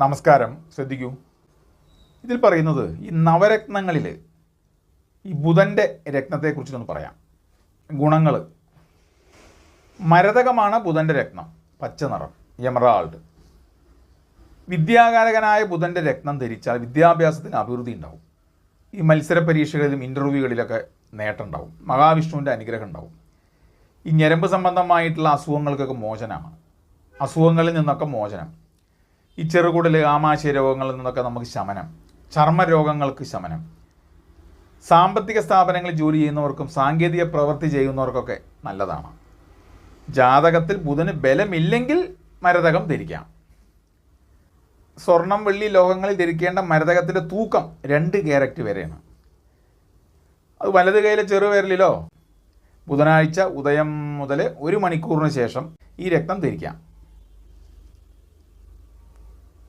നമസ്കാരം. ശ്രദ്ധിക്കൂ. ഇതിൽ പറയുന്നത് ഈ നവരത്നങ്ങളിൽ ഈ ബുധന്റെ രത്നത്തെക്കുറിച്ചൊന്ന് പറയാം. ഗുണങ്ങൾ മരതകമാണ് ബുധന്റെ രത്നം. പച്ച നിറം. എമറാൾഡ്. വിദ്യാകാരകനായ ബുധന്റെ രത്നം ധരിച്ചാൽ വിദ്യാഭ്യാസത്തിന് അഭിവൃദ്ധി ഉണ്ടാവും. ഈ മത്സര പരീക്ഷകളിലും ഇന്റർവ്യൂകളിലൊക്കെ നേട്ടം ഉണ്ടാവും മഹാവിഷ്ണുവിന്റെ അനുഗ്രഹം ഉണ്ടാവും. ഈ ഞരമ്പ് സംബന്ധമായിട്ടുള്ള അസുഖങ്ങൾക്കൊക്കെ മോചനമാണ്. അസുഖങ്ങളിൽ നിന്നൊക്കെ മോചനം. ഈ ചെറുകുടൽ ആമാശയ രോഗങ്ങളിൽ നിന്നൊക്കെ നമുക്ക് ശമനം. ചർമ്മരോഗങ്ങൾക്ക് ശമനം. സാമ്പത്തിക സ്ഥാപനങ്ങളിൽ ജോലി ചെയ്യുന്നവർക്കും സാങ്കേതിക പ്രവൃത്തി ചെയ്യുന്നവർക്കൊക്കെ നല്ലതാണ്. ജാതകത്തിൽ ബുധന് ബലമില്ലെങ്കിൽ മരതകം ധരിക്കാം. സ്വർണം വെള്ളി ലോഹങ്ങളിൽ ധരിക്കേണ്ട മരതകത്തിന്റെ തൂക്കം രണ്ട് ക്യാരറ്റ് വരെയാണ്. അത് വലത് കൈയിലെ ചെറുവിരലിലോ ബുധനാഴ്ച ഉദയം മുതൽ ഒരു മണിക്കൂറിന് ശേഷം ഈ രക്തം ധരിക്കാം.